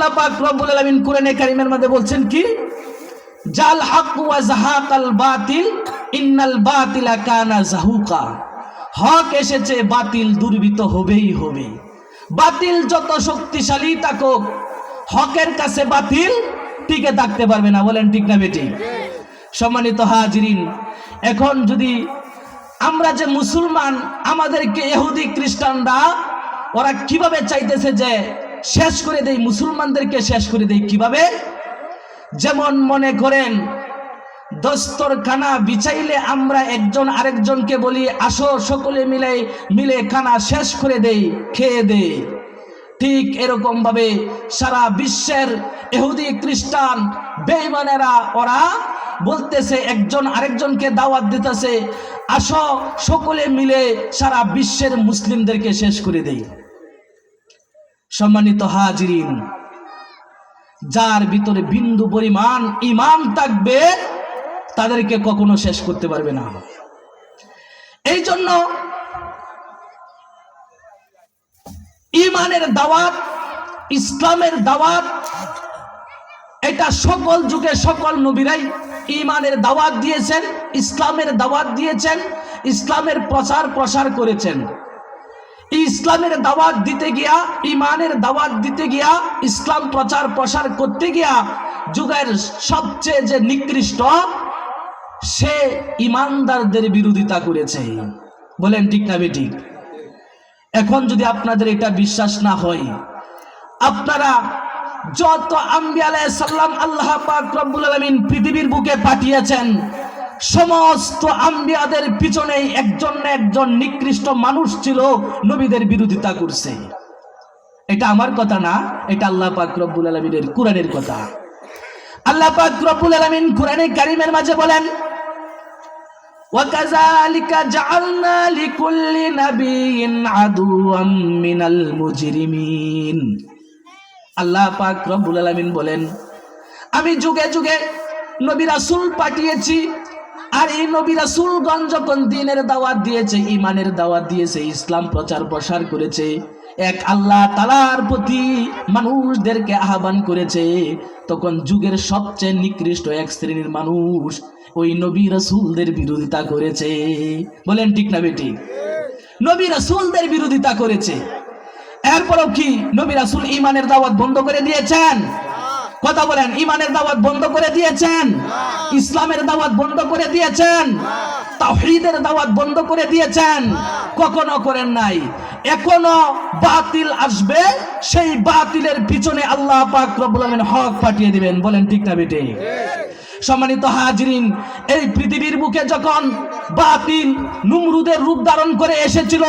আল্লাহ পাক রব্বুল আলামিন কোরআনে কারিমের মধ্যে বলছেন কি? জাল হক ওয়া বাতিল, ইন্নাল বাতিলা কানা হক এসেছে, বাতিল দুর্বৃত হবেই হবে। বাতিল যত শক্তিশালী থাকুক, হকের কাছে বাতিল টিকে থাকতে পারবে না। বলেন ঠিক না বেটি? সম্মানিত হাজিরিন, এখন যদি আমরা যে মুসলমান, আমাদেরকে ইহুদি খ্রিস্টানরা, ওরা কীভাবে চাইতেছে যে শেষ করে দেই, মুসলমানদেরকে শেষ করে দেই কীভাবে? যেমন মনে করেন, দস্তরখানা বিছাইলে আমরা একজন আরেকজনকে বলি, আসো সকলে মিলে মিলে খানা শেষ করে দেই, খেয়ে দেই। ঠিক এরকম ভাবে সারা বিশ্বের এহুদি খ্রিস্টান বেইমানেরা ওরা বলতেছে, একজন আরেকজনকে দাওয়াত দিতেছে, আসো সকলে মিলে সারা বিশ্বের মুসলিমদেরকে শেষ করে দেই। সম্মানিত হাজিরিন, যার ভিতরে বিন্দু পরিমাণ ইমান থাকবে, তাদেরকে কখনো শেষ করতে পারবে না। এই জন্য ইমানের দাওয়াত, ইসলামের দাওয়াত, এটা সকল যুগে সকল নবীরাই ইমানের দাওয়াত দিয়েছেন, ইসলামের দাওয়াত দিয়েছেন, ইসলামের প্রচার প্রসার করেছেন। ইসলামের দাওয়াত দিতে গিয়া ইমানের দাওয়াত দিতে গিয়া, ইসলাম প্রচার প্রসার করতে গিয়া যুগের সবচেয়ে যে নিকৃষ্ট, সে ইমানদারদের বিরোধিতা করেছে। বলেন ঠিক না বেঠিক? এখন যদি আপনাদের এটা বিশ্বাস না হয়, আপনারা যত আম্বি সাল্লাম আল্লাহ পাক রব্বুল পৃথিবীর বুকে পাঠিয়েছেন সমস্ত আম্বিয়াদের পিছনেই একজন না একজন নিকৃষ্ট মানুষ ছিল নবীদের বিরোধিতা করছে এটা আমার কথা না এটা আল্লাহ পাক রব্বুল আলমিনের কোরআনের কথা আল্লাহ পাক রব্বুল আলমিন কোরআনে কারিমের মাঝে বলেন وكذلك جعلنا لكل نبي عدوا من المجرمين আল্লাহ পাক রব্বুল আলামিন বলেন আমি যুগে যুগে নবী রাসূল পাঠিয়েছি আর এই নবী রাসূলগণ যখন দিনের দাওয়াত দিয়েছে ইমানের দাওয়াত দিয়েছে, ইসলাম প্রচার প্রসার করেছে, এক আল্লাহ তালার প্রতি মানুষদেরকে আহ্বান করেছে, তখন যুগের সবচেয়ে নিকৃষ্ট এক শ্রেণির মানুষ ওই নবী রাসূলদের বিরোধিতা করেছে। বলেন ঠিক না বেটি? নবী রাসূলদের বিরোধিতা করেছে। এরপরও কি নবী রাসুল ইমানের দাওয়াত বন্ধ করে দিয়েছেন? কথা বলেন ইমানের দাওয়াত বন্ধ করে দিয়েছেন? ইসলামের দাওয়াত বন্ধ করে দিয়েছেন? তাওহীদের দাওয়াত বন্ধ করে দিয়েছেন? কখনো করেন নাই। এখনও বাতিল আসবে, সেই বাতিলের পিছনে আল্লাহ পাক রব্বুল আলামিন হক পাঠিয়ে দিবেন। বলেন ঠিক না বেটে সম্মানিত হাজরিন, এই পৃথিবীর বুকে যখন বাতিল, নুমরুদের রূপ ধারণ করে এসেছিল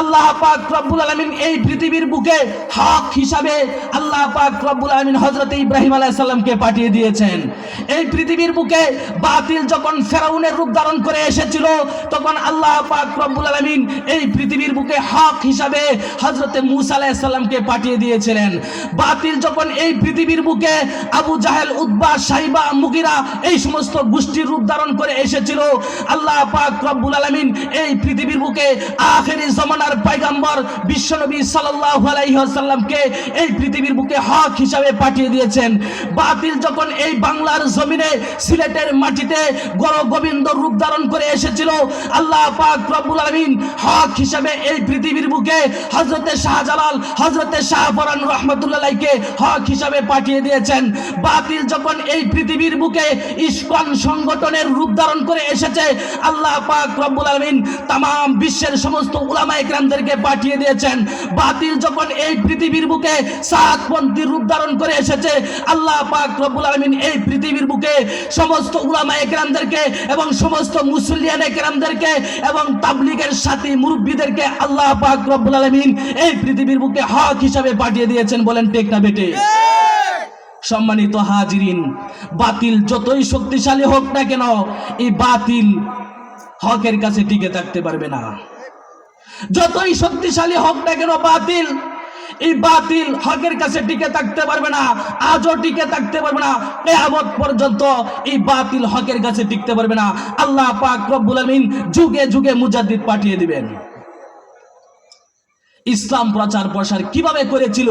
আল্লাহ পাক রব্বুল আলামিন এই পৃথিবীর বুকে হক হিসাবে আল্লাহ পাক রব্বুল আলামিন হযরত ইব্রাহিম আলাইহিস সালামকে পাঠিয়ে দিয়েছেন। এই পৃথিবীর বুকে বাতিল যখন ফেরাউনের রূপ ধারণ করে এসেছিল, তখন আল্লাহ পাক রব্বুল আলামিন এই পৃথিবীর বুকে হক হিসাবে হযরত মূসা আলাইহিস সালামকে পাঠিয়ে দিয়েছিলেন। বাতিল যখন এই পৃথিবীর বুকে আবু জাহেল উদ্বা সাইবা, মুগিরা এই সমস্ত গোষ্ঠীর রূপ ধারণ করে এসেছিল, আল্লাহ পাক রব্বুল আলামিন এই পৃথিবীর বুকে আখেরি জমানার পয়গম্বর বিশ্বনবী সাল্লাল্লাহু আলাইহি ওয়াসাল্লামকে এই পৃথিবীর বুকে হক হিসাবে পাঠিয়ে দিয়েছেন। বাতিল যখন এই বাংলার জমিনে, সিলেটের মাটিতে গর গোবিন্দ রূপ ধারণ করে এসেছিল, আল্লাহ পাক রব্বুল আলামিন হক হিসাবে এই পৃথিবীর বুকে হযরতে শাহজালাল, হযরতে শাহপরান রহমাতুল্লাহকে হক হিসাবে পাঠিয়ে দিয়েছেন। বাতিল যখন এই পৃথিবীর বুকে ইস্কন সংগঠনের রূপ ধারণ করে এসেছে, আল্লাহ পাক রব্বুল আলামিন তাম বিশ্বের সমস্ত উলামা একরামদেরকে পাঠিয়ে দিয়েছেন। বাতিল যখন এই পৃথিবীর বুকে সাতপন্থী রূপ ধারণ করে এসেছে, আল্লাহ পাক রব্বুল আলামিন এই পৃথিবীর বুকে সমস্ত উলামা একরামদেরকে এবং সমস্ত মুসলিয়ান একরামদেরকে এবং তাবলিগের সাথী মুরব্বীদেরকে আল্লাহ পাক রব্বুল আলামিন এই পৃথিবীর বুকে হক হিসাবে পাঠিয়ে দিয়েছেন বলেন টেক না বেটে সম্মানিত হাজিরিন, বাতিল যতই শক্তিশালী হোক না কেন, এই বাতিল হকের কাছে টিকে থাকতে পারবে না। যতই শক্তিশালী হোক না কেন বাতিল, এই বাতিল হকের কাছে টিকে থাকতে পারবে না, আজও টিকে থাকতে পারবে না, কেয়ামত পর্যন্ত এই বাতিল হকের কাছে টিকতে পারবে না। আল্লাহ পাক রব্বুল আমিন যুগে যুগে মুজাদ্দিদ পাঠিয়ে দিবেন। ইসলাম প্রচার প্রসার কীভাবে করেছিল?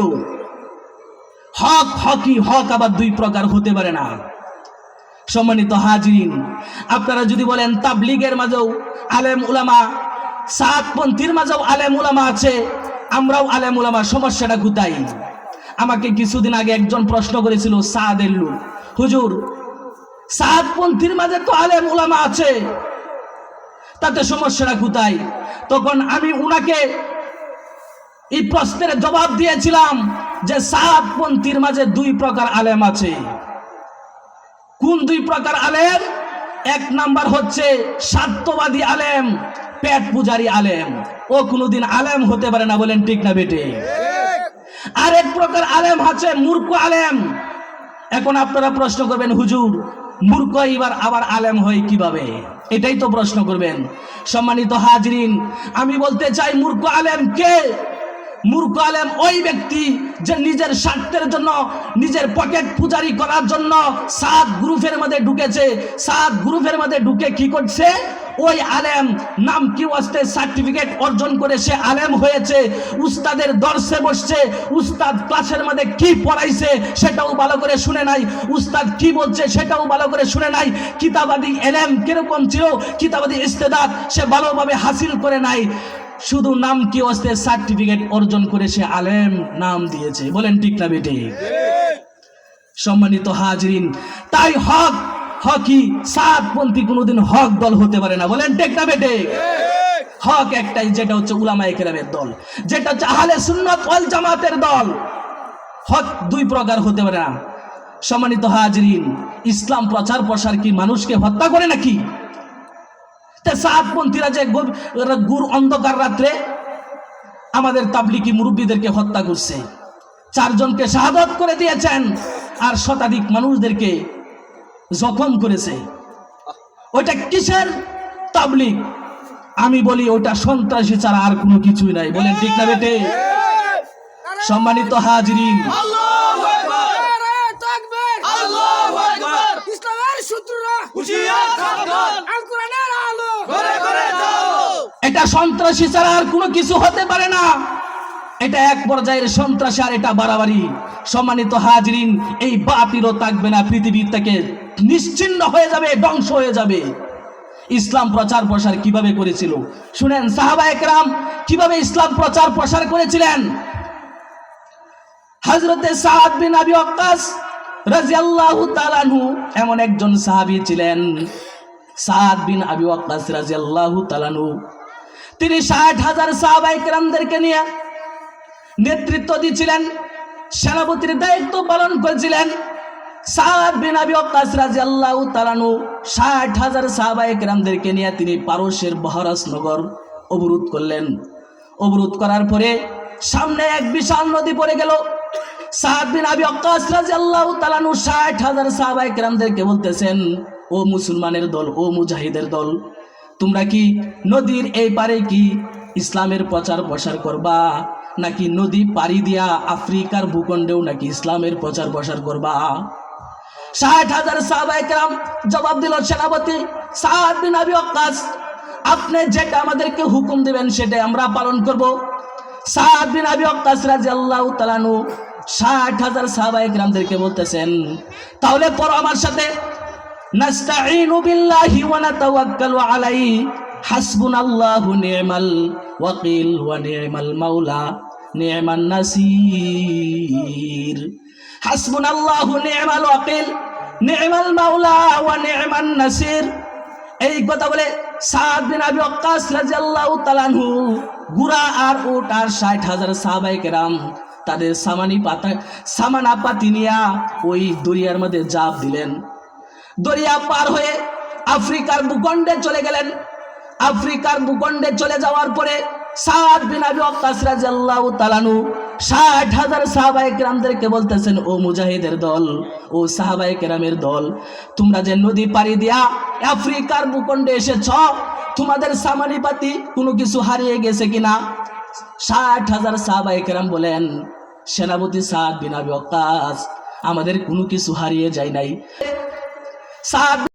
হক, হকি, হক আবার দুই প্রকার হতে পারে না। সম্মানিত হাজিরিন, আপনারা যদি বলেন তাবলিগের মাঝেও আলেম উলামা সাতপন্থীর মাঝেও আলেম উলামা আছে, আমরাও আলেম উলামা সমস্যাটা কোথায়? আমাকে কিছুদিন আগে একজন প্রশ্ন করেছিল, সাদের লোক। হুজুর সাতপন্থীর মাঝে তো আলেম উলামা আছে, তাতে সমস্যাটা কোথায়? তখন আমি উনাকে এই প্রশ্নের জবাব দিয়েছিলাম যে সাতপন্থীর মাঝে দুই প্রকার আলেম আছে। কোন দুই প্রকার আলেম? এক নাম্বার হচ্ছে স্বার্থবাদী আলেম পেট পূজারি আলেম। ও কোনোদিন আলেম হতে পারে না বলেন ঠিক না বেটে। আরেক প্রকার আলেম আছে মূর্খ আলেম। এখন আপনারা প্রশ্ন করবেন, হুজুর, মূর্খ এবার আবার আলেম হয় কীভাবে? এটাই তো প্রশ্ন করবেন। সম্মানিত হাজরিন, আমি বলতে চাই, মূর্খ আলেম কে? মূর্খ আলেম ওই ব্যক্তি যে নিজের স্বার্থের জন্য, নিজের পকেট পূজারি করার জন্য সাত গ্রুপের মধ্যে ঢুকেছে। সাত গ্রুপের মধ্যে ঢুকে কি করছে? ওই আলেম নাম কি ওয়াস্তে সার্টিফিকেট অর্জন করে সে আলেম হয়েছে। উস্তাদের দর্শে বসছে। উস্তাদ ক্লাসের মধ্যে কি পড়াইছে সেটাও ভালো করে শুনে নাই। উস্তাদ কি বলছে সেটাও ভালো করে শুনে নাই। কিতাবাদি এলেম কীরকম ছিল? কিতাবাদি ইস্তেদাত সে ভালোভাবে হাসিল করে নাই। শুধু নাম কি অস্তে সার্টিফিকেট অর্জন করে সে আলেম নাম দিয়েছে। বলেন ঠিক না বেটি? সম্মানিত হাজরিন, তাই হক, হকি, সাতপন্থী কোনোদিন হক দল হতে পারে না। বলেন ঠিক না বেটে? হক একটাই, যেটা হচ্ছে উলামায়ে কেরামের দল। যেটা হচ্ছে আহলে সুন্নাত ওয়াল জামাতের দল। হক দুই প্রকার হতে পারে না। সম্মানিত হাজরিন, ইসলাম প্রচার প্রসার কি মানুষকে হত্যা করে নাকি? তা যে গুর অন্ধকার রাত্রে আমাদের তাবলিকি মুরব্বীদেরকে হত্যা করছে। চারজনকে শাহাদত করে দিয়েছেন আর শতাধিক মানুষদেরকে জখম করেছে। ওইটা কিসের তাবলিক আমি বলি ওটা সন্ত্রাসী ছাড়া আর কোনো কিছুই নাই। বলেন ঠিক না বেটে? সম্মানিত হাজরিন। আল্লাহু আকবার। নারে তাকবীর আল্লাহু আকবার। ইসলামের শত্রুরা এটা সন্ত্রাসী ছাড়া আর কোনো কিছু হতে পারে না। এটা এক পর্যায়ের সন্ত্রাসী আর এটা বাড়াবাড়ি। সম্মানিত হাজরিন, এই বাতিলও থাকবে না পৃথিবীর থেকে নিশ্চিন্ন হয়ে যাবে, ধ্বংস হয়ে যাবে। ইসলাম প্রচার প্রসার কীভাবে করেছিল? শুনেন, সাহাবা একরাম কীভাবে ইসলাম প্রচার প্রসার করেছিলেন? হজরতে সাদ বিন আবি ওয়াক্কাস রাদিয়াল্লাহু তাআলা আনহু এমন একজন সাহাবী ছিলেন। সাদ বিন আবি ওয়াক্কাস রাদিয়াল্লাহু তাআলা আনহু তিনি ষাট হাজার সাহাবাই কেরামদেরকে নিয়ে নেতৃত্ব দিচ্ছিলেন সেনাপতির দায়িত্ব পালন করেছিলেন। আবি নিয়ে তিনি বহরাস নগর অবরোধ করলেন। অবরোধ করার পরে সামনে এক বিশাল নদী পড়ে গেল। সাদ বিন হাজার সাহাবাই কেরামদেরকে বলতেছেন, ও মুসলমানের দল, ও মুজাহিদের দল তোমরা কি নদীর এই পারে কি ইসলামের প্রচার প্রসার করবা? নাকি নদী পাড়ি দিয়া আফ্রিকার ভূখণ্ডেও নাকি ইসলামের প্রচার প্রসার করবা? ষাট হাজার সাহাবায়ে কেরাম জবাব দিল সেনাপতি আপনি যেটা আমাদেরকে হুকুম দিবেন সেটাই আমরা পালন করব। ষাট হাজার সাহাবায়ে কেরামদেরকে বলতেছেন, তাহলে পড়ো আমার সাথে। বিল্লাহি ওয়া নাতাওয়াক্কালু আলাইহি। হাসবুনাল্লাহু নি'মাল ওয়াকিল ওয়া নি'মাল মাওলা, নি'মান নাসির। হাসবুনাল্লাহু নি'মাল ওয়াকিল, নি'মাল মাওলা ওয়া নি'মান নাসির। এই কথা বলে সাদ বিন আবি ওয়াক্কাস রাদিয়াল্লাহু তাআলা গুরা আর উট আর 60000 সাহাবায়ে কেরাম তাদের সামানি পাতা সামানা পাতি নিয়া ওই দরিয়ার মধ্যে জাপ দিলেন। দরিয়া পার হয়ে আফ্রিকার ভূখণ্ডে চলে গেলেন। আফ্রিকার ভূখণ্ডে চলে যাওয়ার পরে সাদ বিন আবি ওয়াক্কাস রাদিয়াল্লাহু তাআলা আনহু 60000 সাহাবায়ে কেরামদেরকে বলতেছেন, ও মুজাহিদের দল, ও সাহাবায়ে কেরামের দল, তোমরা যে নদী পাড়ি দিয়া আফ্রিকার ভূখণ্ডে এসেছ, তোমাদের সামানি পাতি কোনো কিছু হারিয়ে গেছে কিনা? ষাট হাজার সাহাবায়ে কেরাম বলেন, সেনাপতি সাদ বিন আবি ওয়াক্কাস, আমাদের কোনো কিছু হারিয়ে যায় নাই। সাদ